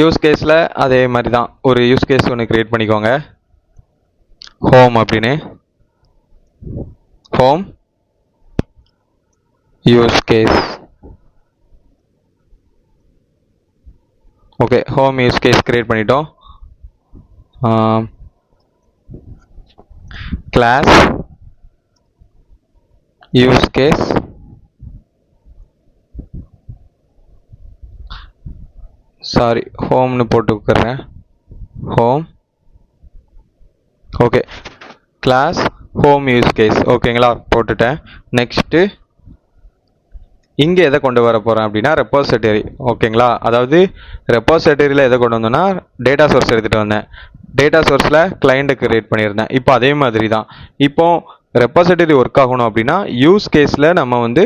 Use கேஸில் அதே மாதிரி தான் ஒரு யூஸ் கேஸ் ஒன்று க்ரியேட் பண்ணிக்கோங்க. ஹோம் அப்படின்னு. Home use case okay home use case create பண்ணிட்டோம். கிளாஸ் யூஸ் கேஸ் சாரி ஹோம்னு போட்டுக்கிறேன் home okay class home use case ஓகேங்களா போட்டுட்டேன். நெக்ஸ்ட்டு இங்கே எதை கொண்டு வர போகிறேன் அப்படின்னா ரெப்பாசிட்டரி ஓகேங்களா அதாவது ரெப்பாசிட்டரியில் எதை கொண்டு வந்தோன்னா டேட்டா சோர்ஸ் எடுத்துகிட்டு வந்தேன். டேட்டா சோர்ஸில் கிளைண்ட்டை கிரியேட் பண்ணியிருந்தேன். இப்போ அதே மாதிரி தான். இப்போ ரெப்பாசிட்டரி ஒர்க் ஆகணும் அப்படின்னா யூஸ் கேஸில் நம்ம வந்து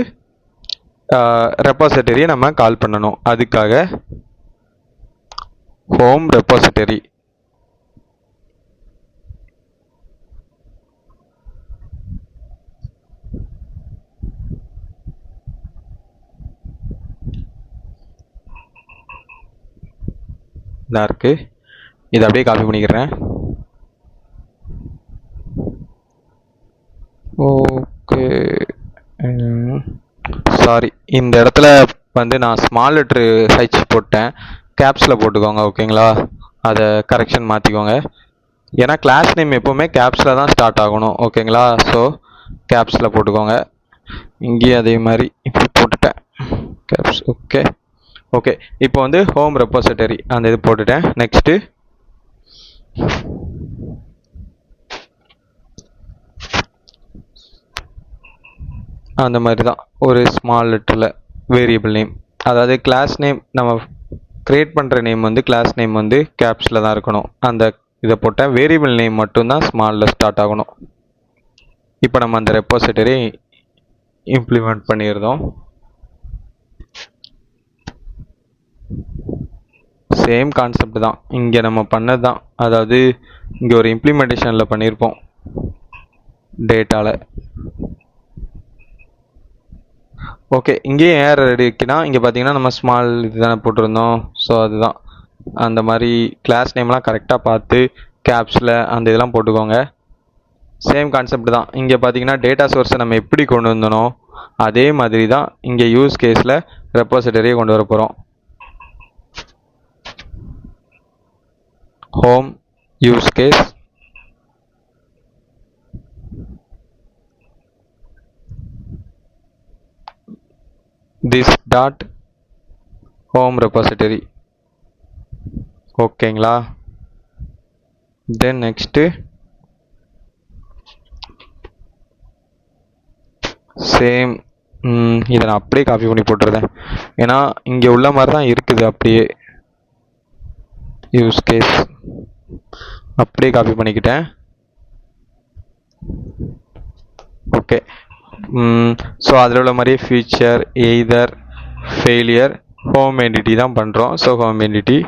ரெப்பாசிட்டரியை நம்ம கால் பண்ணணும். அதுக்காக ஹோம் ரெப்போசிட்டரி. இதாக இருக்குது இதை அப்படியே காப்பி பண்ணிக்கிறேன். ஓகே. சாரி இந்த இடத்துல வந்து நான் ஸ்மால் லெட்ரு ஹைச் போட்டேன். கேப்ஸில் போட்டுக்கோங்க ஓகேங்களா அதை கரெக்ஷன் மாற்றிக்கோங்க ஏன்னா கிளாஸ் நேம் எப்போவுமே கேப்ஸில் தான் ஸ்டார்ட் ஆகணும் ஓகேங்களா ஸோ கேப்ஸில் போட்டுக்கோங்க. இங்கேயும் அதே மாதிரி இப்படி போட்டுட்டேன். கேப்ஸ் ஓகே ஓகே இப்போ வந்து ஹோம் ரெப்போசிட்டரி அந்த இது போட்டுட்டேன். நெக்ஸ்ட்டு அந்த மாதிரி தான். ஒரு ஸ்மால் லெட்டரில் வேரியபிள் நேம் அதாவது கிளாஸ் நேம் நம்ம க்ரியேட் பண்ணுற நேம் வந்து கிளாஸ் நேம் வந்து கேப்ஸில் தான் இருக்கணும். அந்த இதை போட்டால் வேரியபிள் நேம் மட்டும்தான் ஸ்மாலில் ஸ்டார்ட் ஆகணும். இப்போ நம்ம அந்த ரெப்போசிட்டரி இம்ப்ளிமெண்ட் பண்ணியிருந்தோம் சேம் கான்செப்ட் தான். இங்கே நம்ம பண்ணது தான். அதாவது இங்கே ஒரு இம்ப்ளிமெண்டேஷனில் பண்ணியிருப்போம் டேட்டாவில் ஓகே இங்கேயும் ஏர் இருக்குன்னா இங்கே பார்த்தீங்கன்னா நம்ம ஸ்மால் இதுதானே போட்டிருந்தோம். ஸோ அதுதான். அந்த மாதிரி கிளாஸ் நேம்லாம் கரெக்டாக பார்த்து கேப்ஸில் அந்த இதெல்லாம் போட்டுக்கோங்க. சேம் கான்செப்ட் தான். இங்கே பார்த்தீங்கன்னா டேட்டா சோர்ஸை நம்ம எப்படி கொண்டு வந்தனோ அதே மாதிரி தான் இங்கே யூஸ் கேஸில் ரெப்பாசிட்டரியை கொண்டு வர போகிறோம் home use case this dot home repository ஓகேங்களா? தென் நெக்ஸ்ட்டு சேம் இதை நான் அப்படியே காப்பி பண்ணி போட்டுருந்தேன் ஏன்னா இங்கே உள்ள மாதிரி தான் இருக்குது அப்படியே. யூஸ் கேஸ் அப்படியே காப்பி பண்ணிக்கிட்டேன். ஓகே ஸோ அதில் உள்ள மாதிரியே future either failure home entity தான் பண்ணுறோம் ஸோ ஹோம் என்டிட்டி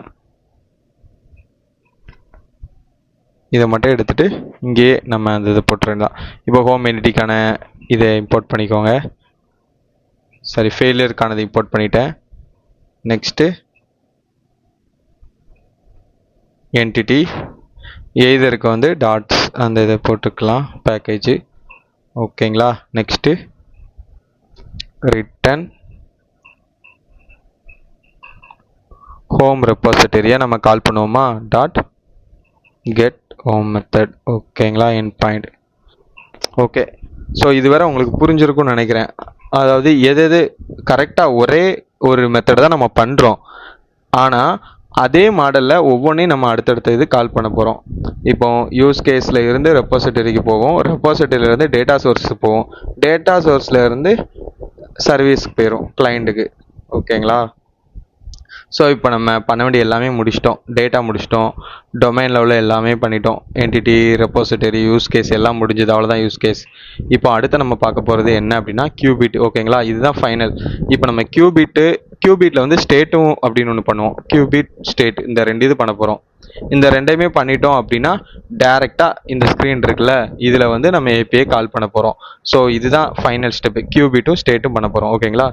இதை மட்டும் எடுத்துகிட்டு இங்கேயே நம்ம அந்த இதை போட்டுருந்தோம் இப்போ ஹோம் என்டிட்டிக்கான இதை இம்போர்ட் பண்ணிக்கோங்க. சாரி ஃபெயிலியருக்கானது இம்போர்ட் பண்ணிட்டேன். நெக்ஸ்ட்டு என்டிட்டி எய்தருக்கு வந்து டாட்ஸ் அந்த இதை போட்டுக்கலாம் பேக்கேஜு ஓகேங்களா? நெக்ஸ்ட்டு ரிட்டன் ஹோம் ரெப்பாசிட்டரியை நம்ம கால் பண்ணுவோமா? டாட் கெட் ஹோம் மெத்தட் ஓகேங்களா? என் பாயிண்ட் ஓகே ஸோ இதுவரை உங்களுக்கு புரிஞ்சிருக்கும்னு நினைக்கிறேன். அதாவது எது எது கரெக்டாக ஒரே ஒரு மெத்தட் தான் நம்ம பண்ணுறோம் ஆனால் அதே மாடலில் ஒவ்வொன்றையும் நம்ம அடுத்தடுத்த இது கால் பண்ண போகிறோம் இப்போ யூஸ் கேஸில் இருந்து ரெப்போசிட்டரிக்கு போவோம். ரெப்போசிட்டரியிலேருந்து டேட்டா சோர்ஸுக்கு போவோம். டேட்டா சோர்ஸில் இருந்து சர்வீஸ்க்கு போயிடும் கிளைண்ட்டுக்கு ஓகேங்களா ஸோ இப்போ நம்ம பண்ண வேண்டிய எல்லாமே முடிச்சிட்டோம். டேட்டா முடிச்சிட்டோம். டொமைன் லெவலில் எல்லாமே பண்ணிட்டோம். என்டிட்டி ரெப்போசிட்டரி யூஸ் கேஸ் எல்லாம் முடிஞ்சது. அவ்வளோதான் யூஸ் கேஸ் இப்போ அடுத்து நம்ம பார்க்க போகிறது என்ன அப்படின்னா கியூபிட் ஓகேங்களா இதுதான் ஃபைனல் இப்போ நம்ம கியூபிட்டு கியூபிட்டில் வந்து ஸ்டேட்டும் அப்படின்னு ஒன்று பண்ணுவோம். கியூபிட் ஸ்டேட் இந்த ரெண்டு இது பண்ண போகிறோம் இந்த ரெண்டையுமே பண்ணிட்டோம் அப்படின்னா டேரெக்டாக இந்த ஸ்க்ரீன் இருக்குல்ல இதில் வந்து நம்ம ஏபிஐ கால் பண்ண போகிறோம் ஸோ இதுதான் ஃபைனல் ஸ்டெப்பு கியூபிட்டும் ஸ்டேட்டும் பண்ண போகிறோம் ஓகேங்களா